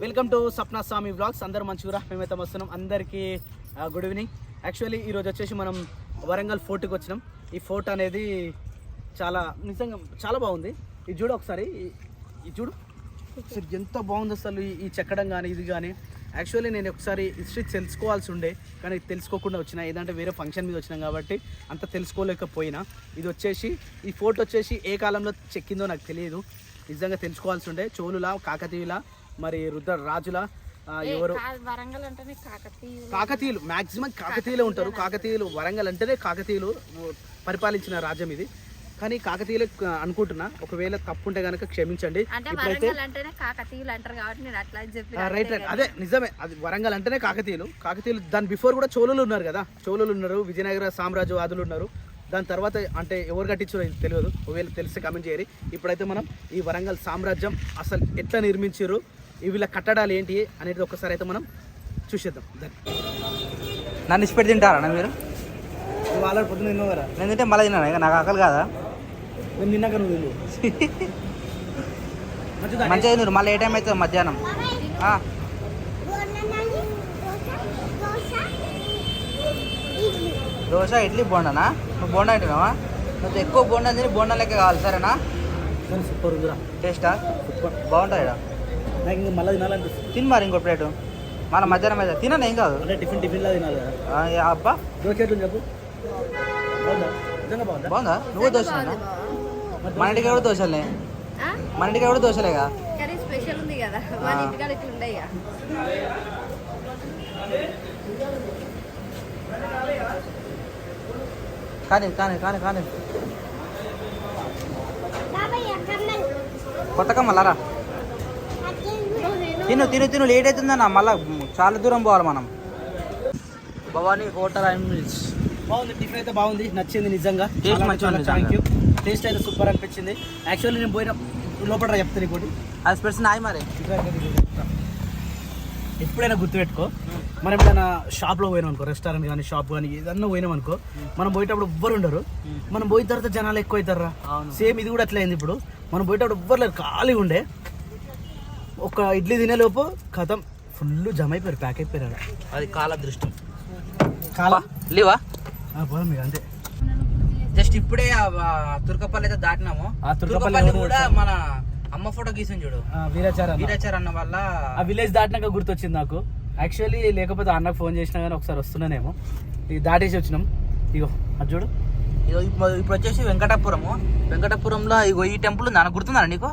Welcome to Sapna Swamy blogs అందరూ మంచిగా మేమైతే వస్తున్నాం అందరికీ గుడ్ ఈవినింగ్ యాక్చువల్లీ ఈరోజు వచ్చేసి మనం వరంగల్ ఫోర్ట్కి వచ్చినాం. ఈ ఫోర్ట్ అనేది చాలా నిజంగా చాలా బాగుంది. ఇది చూడు ఒకసారి. ఇది చూడు. అసలు ఎంత బాగుంది అసలు ఈ- చెక్కడం కానీ ఇది కానీ యాక్చువల్లీ నేను ఒకసారి హిస్టరీ తెలుసుకోవాల్సి ఉండే కానీ తెలుసుకోకుండా వచ్చిన. ఏదంటే వేరే ఫంక్షన్ మీద వచ్చినాం కాబట్టి అంత తెలుసుకోలేకపోయినా. ఇది వచ్చేసి ఈ ఫోర్ట్ వచ్చేసి ఏ కాలంలో చెక్కిందో నాకు తెలియదు. నిజంగా తెలుసుకోవాల్సి ఉండే. చోలులా కాకతీయులా మరి రుద్ర రాజుల? ఎవరు? వరంగల్ అంటేనే కాకతీయులు. కాకతీయులు. మాక్సిమం కాకతీయులే ఉంటారు. కాకతీయులు వరంగల్ అంటేనే కాకతీయులు పరిపాలించిన రాజ్యం ఇది. కానీ కాకతీయులే అనుకుంటున్నా. ఒకవేళ తప్పు ఉంటే కనుక క్షమించండి రైట్ రైట్. అదే నిజమే. అది వరంగల్ అంటేనే కాకతీయులు. కాకతీయులు దాని బిఫోర్ కూడా చోళులు ఉన్నారు కదా. చోళులు ఉన్నారు విజయనగర సామ్రాజ్యవాదులు ఉన్నారు. దాని తర్వాత అంటే ఎవరు కట్టించారో తెలియదు. ఒకవేళ తెలిస్తే కమెంట్ చేయరు ఇప్పుడైతే మనం ఈ వరంగల్ సామ్రాజ్యం అసలు ఎట్లా నిర్మించారు? వీళ్ళ కట్టడాలు ఏంటి అనేది ఒకసారి అయితే మనం చూసేద్దాం. దాన్ని. నన్ను ఇచ్చిపెట్టి తింటారా మీరు? ఆల్రెడీ పొద్దున్న తిన్నావు కదా నేను తింటే మళ్ళీ తిన్నాను ఇక నాకు ఆకలి కాదా? నేను తిన్నాక నువ్వు తిన్నావు మంచిగా తిన్నారు మళ్ళీ ఏ టైం అవుతుంది మధ్యాహ్నం? దోశ ఇడ్లీ బోండానా? నువ్వు బోండా తింటున్నావా? నువ్వు ఎక్కువ బోండా తిని బోండా లెక్క కావాలి సరేనా? సూపర్ ఉందిరా. టేస్టా? బాగుంటుంది ఈడ. నాకు ఇంకా మళ్ళీ తినాలనిపిస్తుంది. తిని మరి ఇంకో ప్లేటు. మన మధ్యాహ్నం అయితే తినను ఏం కాదు. అంటే టిఫిన్ టిఫిన్లా తినాలి కదా. ఆ, ఏ అబ్బా. దోశ ఎట్లుంది చెప్పు? బాగుందా? నిజంగా బాగుందా? బాగుందా? నువ్వు దోశ మన ఇంటికి కూడా దోశలే. మన ఇంటికి కూడా దోశలేగా కర్రీ స్పెషల్ ఉంది కదా. మన ఇంటికాడ ఇట్లా ఉండే ఇక. కానీ కానీ కానీ కానీ. కొత్త కమ్మలారా తిను తిను తిను లేట్ అవుతుందన్న మళ్ళా చాలా దూరం పోవాలి మనం. Bhavani hotel and meals. బాగుంది టిఫిన్ అయితే బాగుంది. నచ్చింది నిజంగా. చాలా మంచిగా థ్యాంక్ యూ టేస్ట్ అయితే సూపర్ అనిపించింది. యాక్చువల్లీ నేను పోయిన లోపల చెప్తాను ఇంకోటి అది స్పెట్స్ నాయి మరి. ఎప్పుడైనా గుర్తుపెట్టుకో. మనం ఎప్పుడైనా షాప్లో పోయినాం అనుకో రెస్టారెంట్ కానీ షాప్ కానీ ఏదన్నా పోయినాం అనుకో మనం పోయేటప్పుడు ఎవ్వరు ఉండరు. మనం పోయిన తర్వాత జనాలు ఎక్కువ అవుతారా. సేమ్ ఇది కూడా అట్లా అయింది ఇప్పుడు. మనం పోయేటప్పుడు ఎవ్వరు లేరు ఖాళీగా ఉండే. ఒక ఇడ్లీ తినేలోపు కథం ఫుల్ జమ అయిపోయారు ప్యాక్ అయిపోయారు. అది కాల దృష్టం కాలా? లేవా? పోదాం అంతే. జస్ట్ ఇప్పుడే తుర్కపల్లి అయితే దాటినాము. ఆ తుర్కపల్లి కూడా మన అమ్మ ఫోటో గీసాను చూడు. వీరాచారం అన్న. వీరాచార్ అన్న వల్ల ఆ విలేజ్ దాటినాక గుర్తొచ్చింది నాకు. యాక్చువల్లీ లేకపోతే అన్నకు ఫోన్ చేసినా కానీ ఒకసారి వస్తున్నానేమో. ఇది దాటేసి వచ్చినాం. ఇగో అది చూడు. ఇగో ఇప్పుడు ఇప్పుడు వచ్చేసి వెంకటాపురము. వెంకటాపురంలో ఇగో ఈ టెంపుల్ ఉంది. గుర్తుందా నీకు?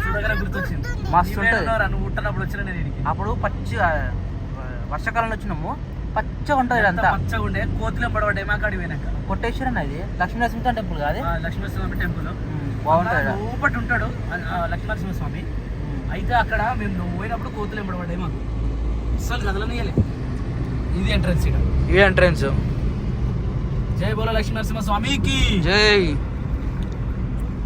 చూడగానే గుర్తొచ్చింది. మస్తు ఈమె ఉంటది. ఉన్నారా? నువ్వు పుట్టినప్పుడు వచ్చిన నేను. అప్పుడు పచ్చి వర్షాకాలంలో వచ్చినాము. పచ్చగా ఉంటుంది ఇదంతా. పచ్చగా ఉండే? కోతులు పడబడ్డాయి మా కాడికి పోయినాక. కొట్టేశ్వరం అది లక్ష్మీ నరసింహ టెంపుల్ కాదు ఆ, లక్ష్మీనరసింహ టెంపుల్. బాగుంటుంది. లోపటి ఉంటాడు లక్ష్మీనరసింహ స్వామి. అయితే అక్కడ మేము నువ్వు పోయినప్పుడు కోతులు పడబడ్డాయి మాకు. అసలు కదలనియలే ఇది ఎంట్రన్స్ ఇక్కడ. ఈ ఎంట్రన్స్ జై బోలో లక్ష్మీనరసింహ స్వామికి జై.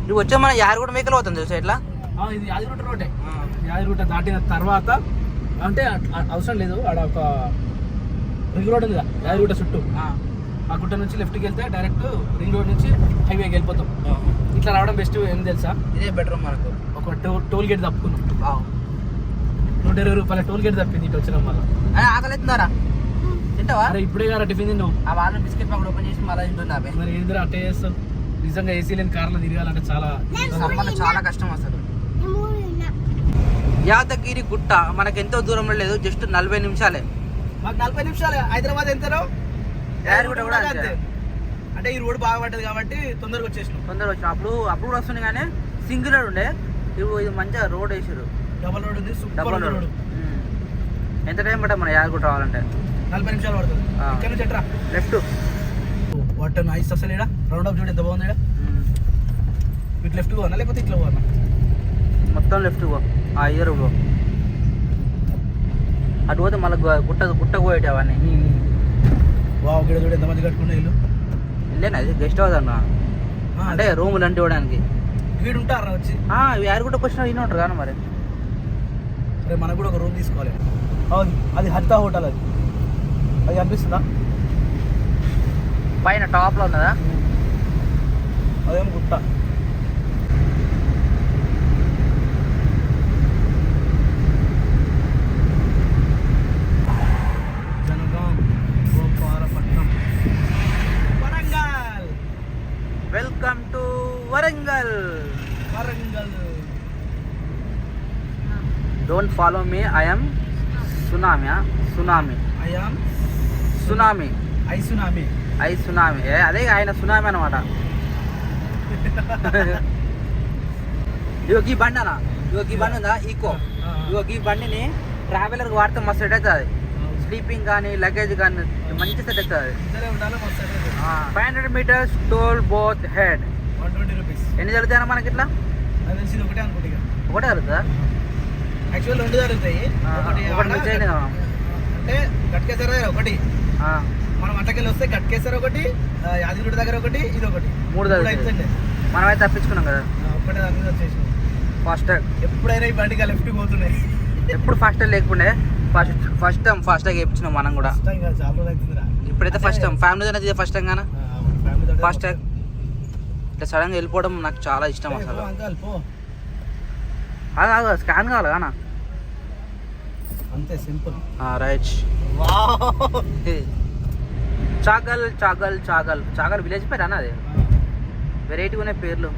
ఇది వచ్చే మన యారు కూడా మేకలు అవుతుంది తెలుసా ఇట్లా ఆ, ఇది యాదిగుట్ట రోడ్డే. యాదిగుట్ట దాటిన తర్వాత అంటే అవసరం లేదు ఆడ ఒక రింగ్ రోడ్ ఉంది యాదిగుట్ట చుట్టూ. ఆ. గుట్ట నుంచి లెఫ్ట్కి వెళ్తే డైరెక్ట్ రింగ్ రోడ్ నుంచి హైవేకి వెళ్ళిపోతాం. ఇట్లా రావడం బెస్ట్ ఏం తెలుసా? ఇదే బెటర్ మనకు. ఒక టోల్ టోల్ గేట్ తప్పుకున్నాం. నూట ఇరవై రూపాయల టోల్ గేట్ తప్పింది ఇటు వచ్చిన వల్ల అని ఆకలి అవుతుందారా తింటావా ఇప్పుడే కదా టిఫిన్ తిన్నావు ఆ వాళ్ళ బిస్కెట్ ప్యాకెట్ ఓపెన్ చేసి మళ్ళీ తింటున్నా మరి ఏందిరా అట్టే చేస్తావు నిజంగా ఏసీ లేని కార్లో తిరగాలంటే చాలా చాలా కష్టం అసలు యాదగిరి గుట్ట మనకి ఎంతో దూరంలో లేదు జస్ట్ నలభై నిమిషాలే. మాకు నలభై నిమిషాలు. హైదరాబాద్ ఎంతనో యాదగిరిగుట్ట కూడా అంతే. అంటే ఈ రోడ్ బాగా పడ్డది కాబట్టి తొందరగా వచ్చేసినాం. తొందరగా వచ్చిన అప్పుడు అప్పుడు కూడా వస్తుంది కానీ సింగిల్ రోడ్ ఉండే. ఇప్పుడు ఇది మంచిగా రోడ్ వేసారు డబల్ రోడ్ ఉంది డబల్ రోడ్ ఎంత టైం పట్ట మన యాదగిరి రావాలంటే? నలభై నిమిషాలు పడుతుంది. ఆ. ఇక్కడ నుంచి ఎట్రా? లెఫ్ట్. వాట్ నైస్ అసలు ఇక్కడ రౌండ్ అప్ చూడు ఎంత బాగుంది ఇక్కడ ఇటు లెఫ్ట్ పోనా లేకపోతే ఇట్లా పోనా మొత్తం లెఫ్ట్ పో ఆ ఇయర్ పో అటు పోతే మళ్ళీ గుట్ట గుట్ట పోయేటి అవన్నీ. వావ్ ఇక్కడ చూడు ఎంత మంది కట్టుకున్న ఇల్లు ఇల్లేనా? అది గెస్ట్ హౌస్ అన్న? అంటే రూములు అంటే ఇవ్వడానికి. వీడు ఉంటారా వచ్చి. యాదగిరిగుట్టకు వచ్చిన ఈయన ఉంటారు కానీ మరి? రేపు మనకు కూడా ఒక రూమ్ తీసుకోవాలి. అవును. అది హత్తా హోటల్ అది. అది అనిపిస్తుందా? పైన టాప్లో ఉన్నదా? అదేం గుట్ట. Don't follow me I'm tsunami tsunami I am tsunami I tsunami I tsunami అదే ఆయన సునామీ అనమాట ఇగో ఈ బండి అన్న. ఇగో ఈ బండి ఉందా? ఈకో ఇగో ఈ బండిని ట్రావెలర్ వాడితే మస్తు సెట్ అవుతుంది. స్లీపింగ్ కానీ లగేజ్ కానీ మంచి సెట్ అవుతుంది. Five hundred meters toll booth head ఎన్ని జరుగుతాయన్న మనకి ఇట్లా. ఒకటే జరుగుతుందా? యాక్చువల్ రెండు జరుగుతాయి ఒకటి అంటే దగ్గర ఒకటి. మనం అంటకెళ్ళి వస్తే గట్కేసర ఒకటి యాదగిరి దగ్గర ఒకటి ఇది ఒకటి. మూడు అవుతుంది మనమైతే తప్పించుకున్నాం కదా. ఒక్కటే దాని వచ్చేసినాం. ఫస్ట్ ఎప్పుడైనా ఈ బండికి లెఫ్ట్ పోతున్నాయి. ఎప్పుడు ఫస్ట్ లేకుండే first first time first time వేయించినాం మనం కూడా. ఫస్ట్ ఇప్పుడైతే ఫస్ట్ టైం ఫ్యామిలీ అనేది ఫస్ట్ టైం కానీ ఫస్ట్ టైం ఇట్లా సడన్గా వెళ్ళిపోవడం నాకు చాలా ఇష్టం అసలు. అదే స్కాన్ కావాలి కానా? అంతే simple. Right. Chagal Chagal Chagal. Chagal village పేరు అన్న అది. వెరైటీ ఉన్నాయి పేర్లు.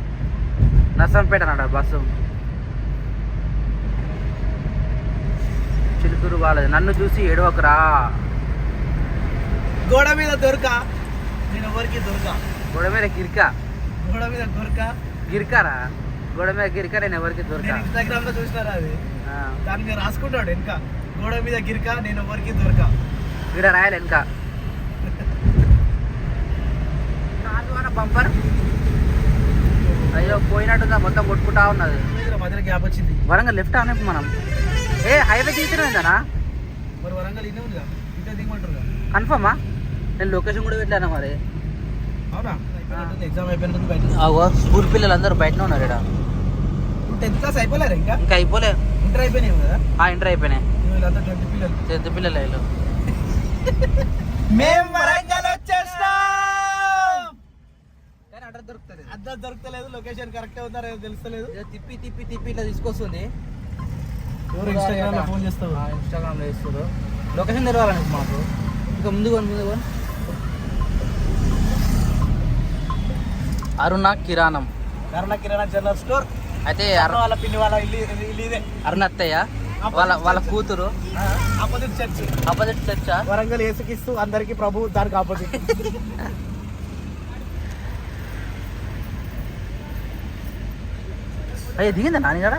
నర్సంపేట అన్నాడు బస్సు. చిలుకూరు వాళ్ళది నన్ను చూసి ఏడవకరా. గోడ మీద దొరక. నేను ఎవరికి దొరక? గోడ మీద గిరిక. గోడ మీద దొరక? గిరికారా? గోడ మీద గిరిక నేను ఎవరికి దొరక? ఇన్స్టాగ్రామ్లో చూసినారా అది? ఆ, దాని మీద రాసుకుంటాడు వెనక. గోడ మీద గిరిక నేను ఎవరికి దొరక. ఈడ రాయాలి వెనక. బంపర్. అయ్యో పోయినట్టుగా మొత్తం కొట్టుకుంటా ఉన్నది. మధ్యలో గ్యాప్ వచ్చింది. వరంగల్ లెఫ్ట్ అనే మనం. ఏ హైవే తీసినా మరి వరంగల్ ఇన్నే ఉందిగా? ఇంటే దిగమంటారు కన్ఫర్మా నేను లొకేషన్ కూడా పెట్టాను మరి? అవునా? ఎగ్జామ్ అయిపోయినట్టు బయట అగో స్కూల్ పిల్లలు అందరూ బయటనే ఉన్నారు ఇక్కడ. టెన్త్ క్లాస్ అయిపోలేరు ఇంకా? ఇంకా అయిపోలే. ఇంటర్ అయిపోయినాయి కదా? ఇంటర్ అయిపోయినాయి. వీళ్ళంతా పిల్లలు. టెన్త్ పిల్లలు వీళ్ళు. మేము వరంగల్ వచ్చేసినాం కానీ అడ్రస్ దొరుకుతుంది అడ్రస్ దొరకలేదు లొకేషన్ కరెక్ట్ ఉందా తెలుస్తలేదు. తిప్పి తిప్పి తిప్పి ఇట్లా తీసుకొస్తుంది. ఎవరు ఇన్స్టాగ్రామ్లో ఫోన్ చేస్తావు? ఇన్స్టాగ్రామ్లో ఇస్తారు లొకేషన్ తెలవాలండి మాకు? ఇంకా ముందు పోను ముందు పోను. అరుణ కిరాణం. కరుణ కిరాణా జనరల్ స్టోర్ అయితే అరుణ అరు- వాళ్ళ పిన్ని వాళ్ళ ఇల్లు ఇల్లు ఇదే. అరుణ అత్తయ్య. వాళ్ళ వాళ్ళ కూతురు. ఆపోజిట్ చర్చ్ ఆపోజిట్ చర్చా వరంగల్ ఏసుకిస్తూ అందరికి ప్రభు దానికి ఆపోజిట్ అయ్యే దిగిందా నాని కదా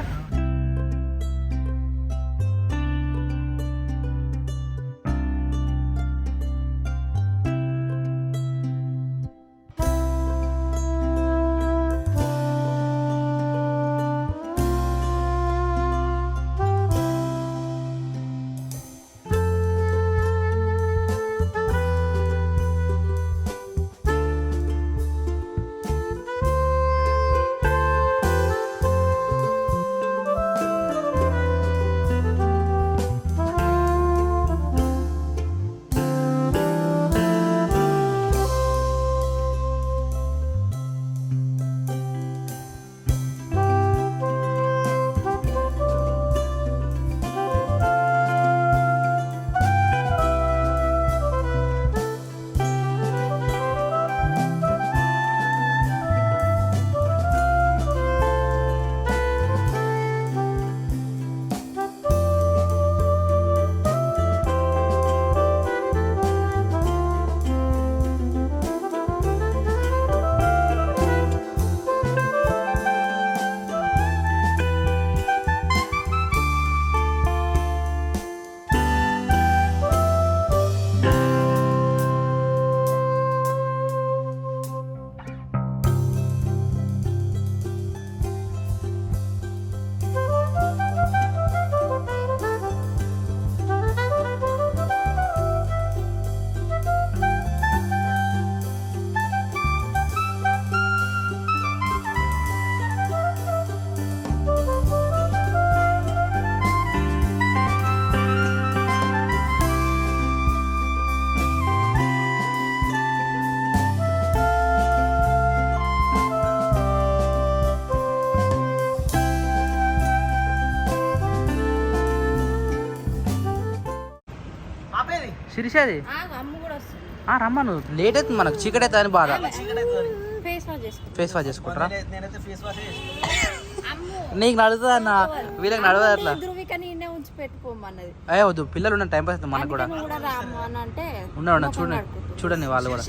సిరిసేది అమ్మ కూడా వస్తుంది. ఆ రమ్మను. లేట్ అవుతుంది మనకు. చీకటి అవుతుంది అని బాధ. ఫేస్ వాష్ చేసుకో. ఫేస్ వాష్ చేసుకుంటారా? నేనైతే ఫేస్ వాష్ అమ్ము. నీకు నడుతుంది అన్న? వీళ్ళకి నడవదు అట్లా? ఏ వద్దు. పిల్లలు ఉన్న టైం పాస్ అవుతుంది మనకు కూడా. ఉన్నారు చూడండి. చూడండి వాళ్ళు కూడా.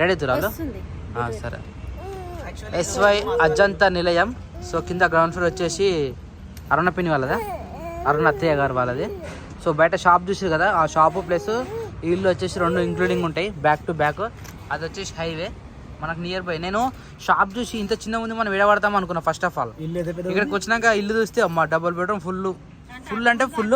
రెడీ అవుతారు వాళ్ళు? వస్తుంది. ఆ, సరే. ఎస్వై అజంతా నిలయం. సో కింద గ్రౌండ్ ఫ్లోర్ వచ్చేసి అరుణ పిన్ని వాళ్ళదా అరుణ అత్తయ్య గారు వాళ్ళది. సో బయట షాప్ చూసారు కదా ఆ షాపు ప్లస్ ఇల్లు వచ్చేసి రెండు ఇంక్లూడింగ్ ఉంటాయి బ్యాక్ టు బ్యాక్ అది వచ్చేసి హైవే మనకు నియర్ బై నేను షాప్ చూసి ఇంత చిన్న ఉంది మనం విడబడతాం అనుకున్నా ఫస్ట్ ఆఫ్ ఆల్ ఇక్కడికి వచ్చినాక ఇల్లు చూస్తే అమ్మ డబుల్ బెడ్రూమ్ ఫుల్ ఫుల్ అంటే ఫుల్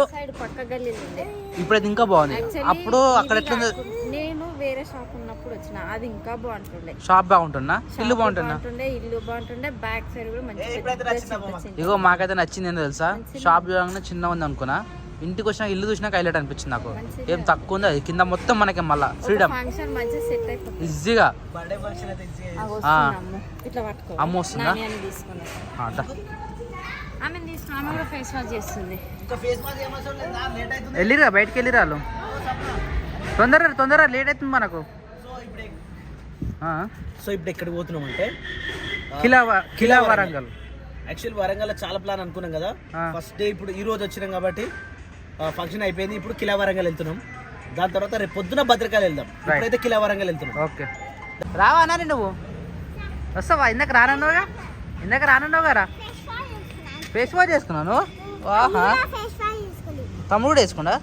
ఇప్పుడైతే ఇంకా బాగుంది. అప్పుడు అక్కడ ఎట్లుంది నేను వేరే షాప్ ఉన్నప్పుడు వచ్చిన అది ఇంకా బాగుంటుండే. షాప్ బాగుంటున్నా ఇల్లు బాగుంటున్నా బాగుంటుండే ఇల్లు బాగుంటుండే బ్యాక్ సైడ్ కూడా మంచి. ఇగో మాకైతే నచ్చింది ఏంటో తెలుసా? షాప్ చూడగానే చిన్న ఉంది అనుకున్నా. ఇంటికి వచ్చినా ఇల్లు చూసినాక హైలైట్ అనిపించింది నాకు. ఏం తక్కువ ఉంది? అది కింద మొత్తం మనకి మళ్ళా ఫ్రీడమ్. ఫంక్షన్ మంచిగా సెట్ అయిపోతుంది. ఈజీగా. అమ్మ. వస్తుందా? వెళ్ళిరా బయటికి వెళ్ళిరా వాళ్ళు. తొందర తొందర లేట్ అవుతుంది మనకు. సో ఇప్పుడు ఆ. సో ఇప్పుడు ఎక్కడికి పోతున్నాం అంటే కిలా వ- కిలా వరంగల్. యాక్చువల్ వరంగల్ చాలా ప్లాన్ అనుకున్నాం కదా. ఫస్ట్ డే ఇప్పుడు ఈ రోజు వచ్చినాం కాబట్టి ఫంక్షన్ అయిపోయింది. ఇప్పుడు కిలా వరంగల్ వెళ్తున్నాం. దాని తర్వాత రేపు పొద్దున భద్రకాళి వెళ్దాం. ఇప్పుడైతే కిలా వరంగల్ వెళ్తున్నాం. ఓకే. రావా నాని నువ్వు వస్తావా? ఇందాక రానన్నావుగా? ఇందాక రానన్నావు కదా ఫేస్ వాష్ చేసుకున్నాను ఆహా. తమ్ముడు కూడా వేసుకుందా?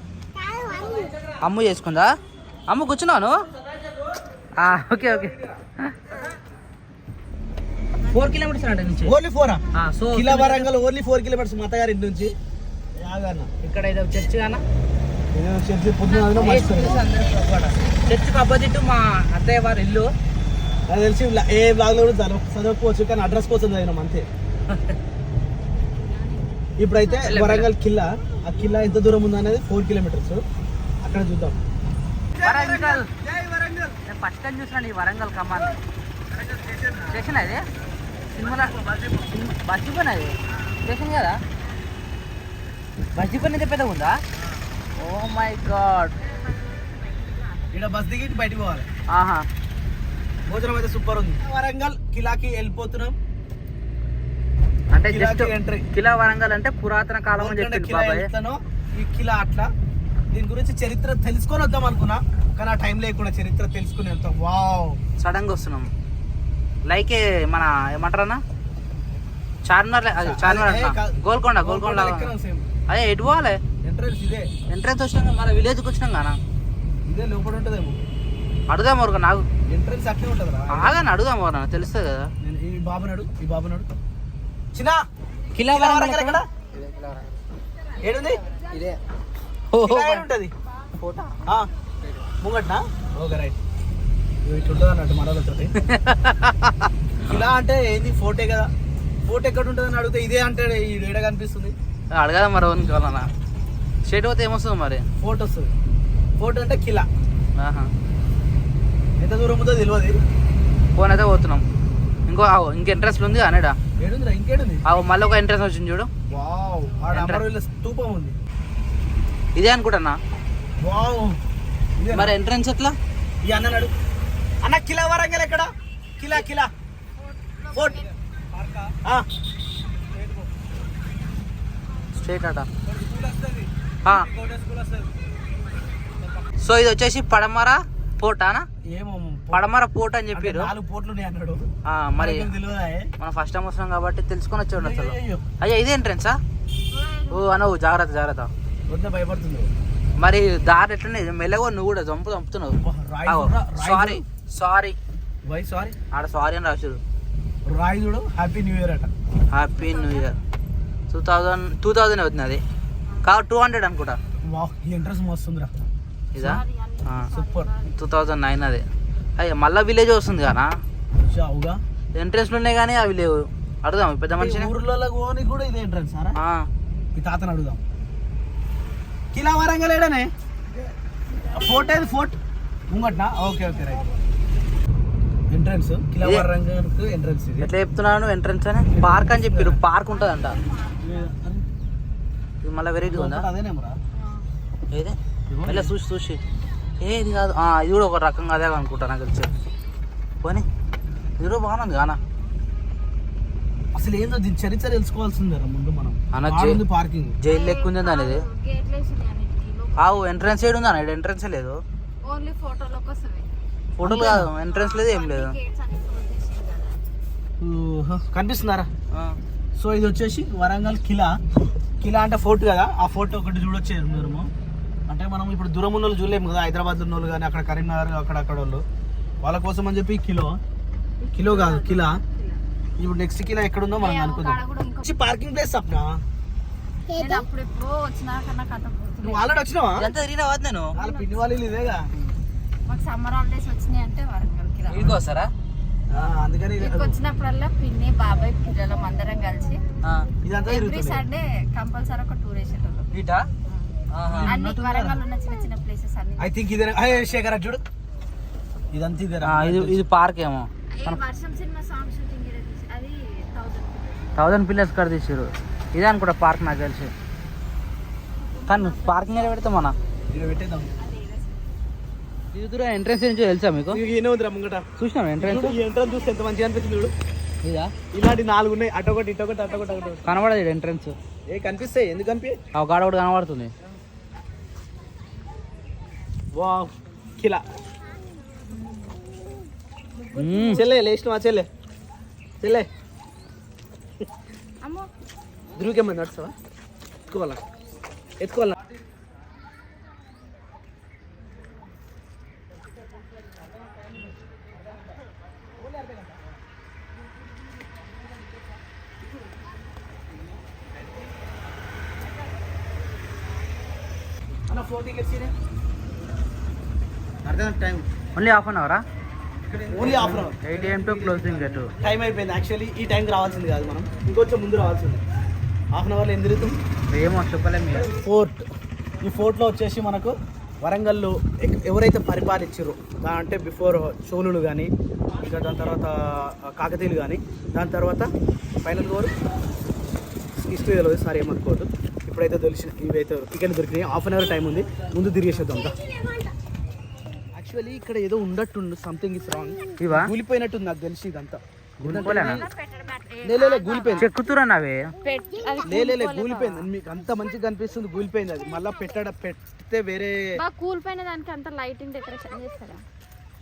అమ్ము చేసుకుందా? అమ్ము కూర్చున్నాను ఓకే ఓకే. ఫోర్ కిలోమీటర్స్ అంట ఓన్లీ ఫోరా ఆ, so Khila Warangal only four kilometres మా అత్తగారి ఇంటి నుంచి. ఇక్కడ ఏదో చర్చ్ కానా. చర్చ్కి అపోజిట్ మా అత్తయ్య వారి ఇల్లు. నాకు తెలిసి ఏ బ్లాగ్లో కూడా చదవ చదవకపోవచ్చు కానీ అడ్రస్ కోసం చదివినాం అంతే. ఇప్పుడైతే వరంగల్ కిల్లా. ఆ కిల్లా ఎంత దూరం ఉందో అనేది ఫోర్ కిలోమీటర్స్. అక్కడ చూద్దాం. వరంగల్. ఫస్ట్ టైం చూసాను ఈ వరంగల్ కమాన్ స్టేషన్ అది? సినిమాలో బస్ అది? స్టేషన్ కదా? బస్ డిపోన్ అయితే పెద్దగా ఉందా? ఓ మై గాడ్ ఇక్కడ బస్ దిగి బయటికి పోవాలి. ఆహా. భోజనం అయితే సూపర్ ఉంది. వరంగల్ కిలాకి వెళ్ళిపోతున్నాం. అంటే జస్ట్ ఎంట్రీ కిలా వరంగల్ అంటే పురాతన కాలం అని వెళ్తాను. ఈ కిలా అట్లా. దీని గురించి చరిత్ర తెలుసుకొని వద్దాం అనుకున్నా కానీ ఆ టైం లేకుండా చరిత్ర తెలుసుకుని వెళ్తాం. వావ్ సడన్గా వస్తున్నాం. లైక్ మన ఏమంటారన్నా చార్మినార్ చార్మినార్. గోల్కొండ గోల్కొండ సేమ్ అదే ఎటు పోవాలి? ఎంట్రన్స్ ఇదే. ఎంట్రెన్స్ వచ్చినాక మన విలేజ్కి వచ్చినాం కానా ఇదే లోపల ఉంటుందేమో. అడుగుదాం ఒక నాకు. ఎంట్రన్స్ అట్లే ఉంటుందిరా ఆగానే అడుగుదాం నాకు తెలుస్తుంది కదా. నేను ఈ బాబు నడు ఈ బాబు నడు. చిన్న! కిలా ఎక్కడ ఏడుంది? ఏడు ఉంటది ఆ, ముంగట్నా? Okay right. ఉంటుంది అన్నట్టు మనలతోటి కిలా అంటే ఏంది? ఫోటో కదా. ఫోటో ఎక్కడ ఉంటుంది అని అడిగితే ఇదే అంటే ఈ ఏడ కనిపిస్తుంది? అడగదా మరి ఎవరికి కావాలన్నా. స్టేట్ పోతే ఏమొస్తుంది మరి? ఫోటో వస్తుంది. ఫోటో అంటే కిలా. ఆహా. ఎంత దూరం ఉందో తెలియదు ఫోన్ అయితే పోతున్నాం. ఇంకో ఆవు, ఇంక ఎంట్రెన్స్ ఉంది అనేడా? ఏడుందిరా ఇంకేడుంది? అవు మళ్ళీ ఒక ఎంట్రెన్స్ వచ్చింది చూడు. స్తూపం ఉంది. ఇదే అనుకుంటున్నా? మరి ఎంట్రెన్స్ ఎట్లా? ఈ అన్న నడు అన్న కిలా వరంగల్ ఎక్కడ? Khila Khila. Fort straight. So ఇది వచ్చేసి పడమర పోటానా ఏమో పడమర పోట అని చెప్పారు నాలుగు పోట్లు ఉన్నాయి అన్నాడు. ఆ, మరి? మనం ఫస్ట్ టైం వస్తున్నాం కాబట్టి తెలుసుకొని వచ్చాడు అసలు. అయ్యో, ఇదే ఎంట్రెన్సా? ఓ అనవు జాగ్రత్త జాగ్రత్త. భయపడుతుంది. మరి దారి ఎట్లనే మెల్లగో నువ్వు కూడా చంపు చంపుతున్నావు సారీ సారీ. Why sorry? ఆడ సారీ అని రాయి చూడు హ్యాపీ న్యూ ఇయర్ అట. Happy new year. Two thousand two thousand అవుతుంది అది. కాదు టూ హండ్రెడ్ అనుకుంటా. ఎంట్రెన్స్ మస్తుందిరా. ఇదా? సూపర్ టూ థౌజండ్ నైన్ అది. అయ్యా మళ్ళీ విలేజ్ వస్తుంది కానా? ఎంట్రెన్స్లు ఉన్నాయి కానీ అవి లేవు. అడుగుదాం పెద్ద మనిషిని. ఊర్లలో పోనీ కూడా ఇదే ఎంట్రన్స్ సారా ఆ, ఈ తాతను అడుగుదాం. కిలా వరంగల్ ఏడనే? ఫోర్ట్ ఏది fort? ముంగట్నా? Okay okay right. Entrance entrance ఇది. ఎట్లా చెప్తున్నాను ఎంట్రన్స్ అని? పార్క్ అని చెప్పారు పార్క్ ఉంటుందంట. ఇది మళ్ళీ వెరైటీ ఉందా? అదేనేమరా ఏదే? మళ్ళీ చూసి చూసి. ఏది కాదు? ఆ, ఇది కూడా ఒక రకంగా అదే అనుకుంటా నాకు తెలిసి. పోనీ. ఇది కూడా బాగుంది కానా అసలు ఏందో దీని చరిత్ర తెలుసుకోవాల్సిందే ముందు మనం. అన్న, పార్కింగ్ జైలు లెక్క ఉంది అనేది ఆవు ఎంట్రన్స్ సైడ్ ఉందా? ఎంట్రన్స్ లేదు. ఓన్లీ ఫోటోలో కోసమే ఫోటోలు కాదు ఎంట్రన్స్ లేదు ఏం లేదు. కనిపిస్తున్నారా. సో ఇది వచ్చేసి వరంగల్ కిలా. కిలా అంటే ఫోర్ట్ కదా? ఆ ఫోర్ట్ ఒకటి చూడొచ్చు మీరు అంటే మనం ఇప్పుడు దూరం ఉన్న వాళ్ళు చూడలేము కదా హైదరాబాద్ ఉన్న వాళ్ళు కానీ అక్కడ కరీంనగర్ అక్కడ అక్కడ వాళ్ళు. వాళ్ళ కోసం అని చెప్పి కిలో. కిలో కాదు కిలా. ఇప్పుడు నెక్స్ట్ కిలా ఎక్కడ ఉందో మనం అనుకుందాం. పార్కింగ్ ప్లేస్ అప్పుడు. నువ్వు ఆల్రెడీ వచ్చినావా? నేను. వాళ్ళ పిండి వాళ్ళు ఇదేగా? మాకు సమ్మర్ హాలిడేస్ వచ్చినాయి అంటే వరంగల్కి ఇదిగో వస్తారా? అందుకని ఇది- ఇక్కడికి వచ్చినప్పుడల్లా పిన్ని బాబాయ్ పిల్లలం అందరం కలిసి ఇదంతా ఎవ్రీ సండే కంపల్సరీ ఒక టూర్ వేసేటోళ్ళం. ఇటా? అన్ని వరంగల్ ఉన్న చిన్న చిన్న ప్లేసెస్ అన్ని ఐ థింక్ ఇదే అయ్యే శేఖర్ చూడు. ఇదంతా ఇదేరా ఇది ఇది పార్క్ ఏమో. వర్షం సినిమా సాంగ్ షూటింగ్ అది థౌసండ్ పిల్లర్స్ కాడ తీసారు ఇదే అనుకుంటా పార్క్ నాకు తెలిసి. కానీ పార్కింగ్ పెడితే మన ఇక్కడ పెట్టేద్దాం. ఇది దూరం ఎంట్రన్స్ నుంచి తెలుసా మీకు? ఈయన ఉందిరా ముంగట. చూసినావు ఎంట్రన్స్ ఈ ఎంట్రన్స్ చూస్తే ఎంత మంచిగా అనిపిస్తుంది చూడు. ఇదా? ఇలాంటి నాలుగు ఉన్నాయి అటొకటి ఇటొకటి అటొకటి అటొకటి కనబడదు ఎంట్రన్స్ ఏ కనిపిస్తాయి. ఎందుకు కనిపి ఆ గాడ ఒకటి కనబడుతుంది. వా కిలా. చెల్లె లేచినవా చెల్లె? చెల్లె. అమ్మో. ధృవకేమన్నా నడుస్తావా? ఎత్తుకోవాలా? ఎత్తుకోవాలా అన్న ఫోర్ టికెట్స్ అర్థం టైం ఓన్లీ హాఫ్ అన్ అవరా? Only half an hour. Eight AM to closing gate. Time అయిపోయింది. యాక్చువల్లీ ఈ టైంకి రావాల్సింది కాదు మనం. ఇంకొంచెం ముందు రావాల్సింది. హాఫ్ అన్ అవర్లో ఏం తిరుగుతాం? ఏమో చెప్పలేం మీరు ఫోర్ట్. ఈ ఫోర్ట్లో వచ్చేసి మనకు వరంగల్లో ఎవరైతే పరిపాలించారో దా- అంటే బిఫోర్ చోళులు కానీ ఇంకా దాని తర్వాత కాకతీయులు కానీ దాని తర్వాత ఫైనల్ గోరు హిస్టరీ తెలియదు సార్ ఏమనుకోవద్దు. ఇప్పుడైతే తెలిసిన ఇవైతే టికెట్ దొరికినాయి. హాఫ్ అన్ అవర్ టైం ఉంది. ముందు తిరిగేసేద్దాం యాక్చువల్లీ ఇక్కడ ఏదో ఉన్నట్టుండు సంథింగ్ ఇస్ రాంగ్ ఇవా? కూలిపోయినట్టుంది నాకు తెలిసి ఇదంతా. గుంపులేనా లే, లే, లే, కూలిపోయింది చెక్కుతురా అవి పెట్- అది లే లే, లే కూలిపోయింది మీకు అంత మంచిగా కనిపిస్తుంది కూలిపోయింది అది. మళ్ళీ పెట్టడ పెడితే వేరే బాగా కూల్ పైన దానికి అంత లైటింగ్ డెకరేషన్ చేస్తారా?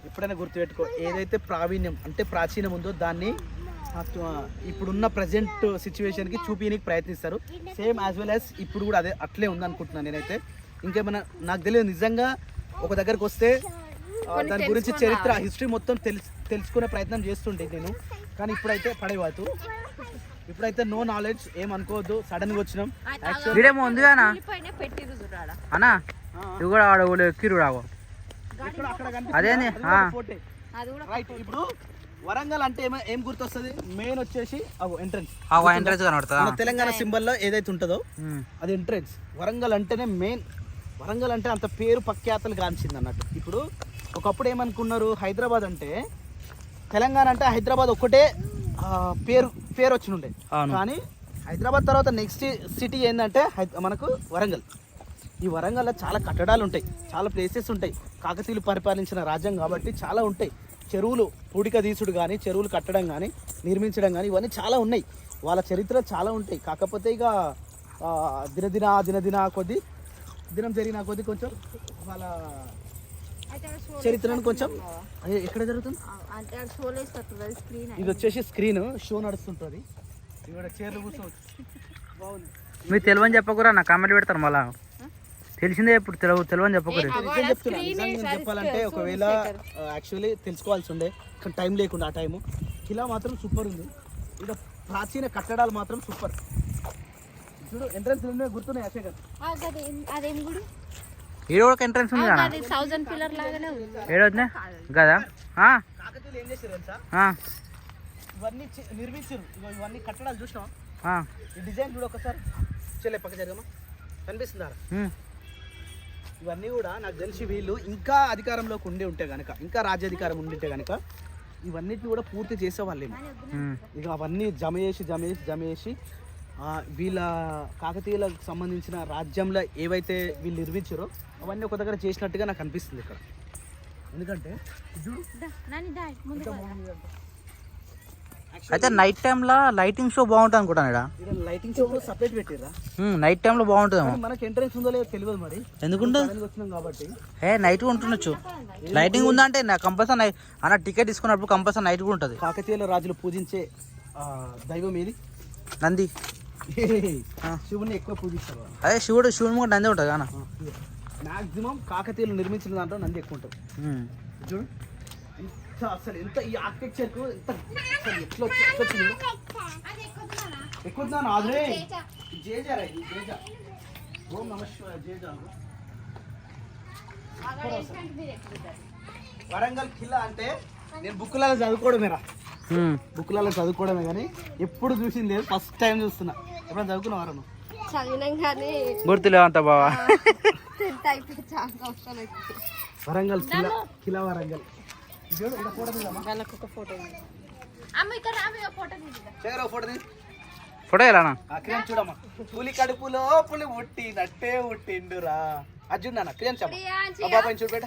ఎప్పుడైనా గుర్తుపెట్టుకో ఏదైతే ప్రావీణ్యం అంటే ప్రాచీనం ఉందో దాన్ని ఇప్పుడున్న ప్రజెంట్ సిచ్యువేషన్కి చూపించడానికి ప్రయత్నిస్తారు. సేమ్ యాజ్ వెల్ యాజ్ ఇప్పుడు కూడా అదే అట్లే ఉంది అనుకుంటున్నాను నేనైతే. ఇంకేమైనా నాకు తెలియదు నిజంగా ఒక దగ్గరకు వస్తే దాని గురించి చరిత్ర హిస్టరీ మొత్తం తెలుసు తెలుసుకునే ప్రయత్నం చేస్తుంటే నేను. కానీ ఇప్పుడైతే పడేవాతు. ఇప్పుడైతే నో నాలెడ్జ్ ఏం అనుకోవద్దు. సడన్గా వచ్చినాం. యాక్చువల్ వీడేమో అన్నా? ఇవి కూడా ఆడ ఎక్కిరు రావు. అది ఇప్పుడు వరంగల్ అంటే ఏమ- ఏం గుర్తొస్తుంది? మెయిన్ వచ్చేసి అగో ఎంట్రన్స్ ఆ ఎంట్రన్స్ కనబడుతుందా? మన తెలంగాణ సింబల్లో ఏదైతే ఉంటుందో మ్మ్. అది ఎంట్రన్స్ వరంగల్ అంటేనే మెయిన్ వరంగల్ అంటే అంత పేరు ప్రఖ్యాతలు గాంచింది అన్నట్టు ఇప్పుడు ఒకప్పుడు ఏమనుకున్నారు? హైదరాబాద్ అంటే తెలంగాణ అంటే హైదరాబాద్ ఒక్కటే పేరు పేరు వచ్చి ఉండే అవును. కానీ హైదరాబాద్ తర్వాత నెక్స్ట్ సిటీ ఏంటంటే మనకు వరంగల్. ఈ వరంగల్లో చాలా కట్టడాలు ఉంటాయి చాలా ప్లేసెస్ ఉంటాయి. కాకతీయులు పరిపాలించిన రాజ్యం కాబట్టి చాలా ఉంటాయి. చెరువులు పూడిక తీసుడు కానీ చెరువులు కట్టడం కానీ నిర్మించడం కానీ ఇవన్నీ చాలా ఉన్నాయి. వాళ్ళ చరిత్ర చాలా ఉంటాయి. కాకపోతే ఇక దినదిన దినదిన కొద్దీ దినం జరిగిన కొద్దీ కొంచెం వాళ్ళ చరిత్రను కొంచెం ఎక్కడ జరుగుతుంది? ఇది వచ్చేసి స్క్రీన్ షో నడుస్తుంటుంది. ఇక్కడ చీరలు కూర్చోవచ్చు. బాగుంది. మీరు తెలివని చెప్పకూరా నా కామెంట్ పెడతారు మళ్ళా. తెలిసిందే ఇప్పుడు తెలివ నిజంగా నేను చెప్పాలంటే ఒకవేళ యాక్చువల్లీ తెలుసుకోవాల్సి ఉండే కానీ టైం లేకుండా ఆ టైము. కిలా మాత్రం సూపర్ ఉంది. ఇక ప్రాచీన కట్టడాలు మాత్రం సూపర్ చూడు ఎంట్రన్స్ గుర్తున్నాయి అశేఖర్ అదేం గుడి? ఈడ కూడా ఎంట్రన్స్ ఉంది కదా పిల్లర్ లాగానే ఉంది. కదా ఆ, కాకతీయులు ఏం చేశారు తెలుసా ఆ, ఇవన్నీ నిర్మించారు కట్టడాలు ఈ డిజైన్ చూడు ఒకసారి. చెల్లె పక్క జరగమా కనిపిస్తుందా? మ్మ్. ఇవన్నీ కూడా నాకు తెలిసి వీళ్ళు ఇంకా అధికారంలోకి ఉండి ఉంటే కనుక ఇంకా రాజ్యాధికారం ఉండింటే కనుక ఇవన్నిటిని కూడా పూర్తి చేసేవాళ్ళేమో. మ్మ్. ఇక అవన్నీ జమ చేసి జమ చేసి జమ చేసి వీళ్ళ కాకతీయులకు సంబంధించిన రాజ్యంలో ఏవైతే వీళ్ళు నిర్మించారో అవన్నీ ఒక దగ్గర చేసినట్టుగా నాకు అనిపిస్తుంది ఇక్కడ. ఎందుకంటే అయితే నైట్ టైంలో లైటింగ్ షో బాగుంటుంది అనుకుంటాను ఇక్కడ లైటింగ్ షో సపరేట్ పెట్టిర్రా. నైట్ టైంలో బాగుంటుందేమో. కానీ మనకి ఎంట్రెన్స్ ఉందో లేదో తెలియదు మరి. ఎందుకుంటుంది కాబట్టి. ఏ నైట్ ఉంటుండొచ్చు. లైటింగ్ ఉందంటే నా కంపల్సరీ నైట్ అన్న టికెట్ తీసుకున్నప్పుడు కంపల్సరీ నైట్ కూడా ఉంటుంది. కాకతీయుల రాజులు పూజించే ఆ, దైవం ఏది? నంది. శివుని ఎక్కువ పూజిస్తారు. అదే శివుడు శివుడు కూడా నంది ఉంటుంది అన్న మాక్సిమం కాకతీయులు నిర్మించిన దాంట్లో నంది ఎక్కువ ఉంటుంది. చూడు. ఎంత అసలు ఎంత ఈ ఆర్కిటెక్చర్కు ఎంత అసలు ఎట్లా వచ్చి ఎట్లా వచ్చింది ఎక్కువ ఆదరే. జేజా రా ఇది? జేజా. ఓం నమ శివాయ. జేజా వరంగల్ కిల్లా అంటే నేను బుక్కులలో చదువుకోవడమేరా. ఉమ్. బుక్కులలో చదువుకోవడమే కానీ ఎప్పుడు చూసింది లేదు ఫస్ట్ టైం చూస్తున్నా. ఎప్పుడైనా చదువుకున్నావారా నువ్వు చదివినాం కానీ గుర్తులేవు అంత బావా? టెన్త్ అయిపోయి చాలా సంవత్సరాలు అవుతుంది వరంగల్ కిలా కిలా వరంగల్. ఇది చూడు, ఇక్కడ ఫోటో తీద్దామా? వాళ్ళకి ఒక ఫోటో అమ్మ ఇక్కడ ఆమె ఫోటో తీసుకుంటా చేయరా ఓ ఫోటో తీ. ఫోటో ఎలా ఆ క్రియం చూడమ్మా. పులి కడుపులో పులి పుట్టినట్టే పుట్టిండురా. అర్జున్ నాన్న క్రియం ప్రియాంచి. బాబాయ్ చూడు బేట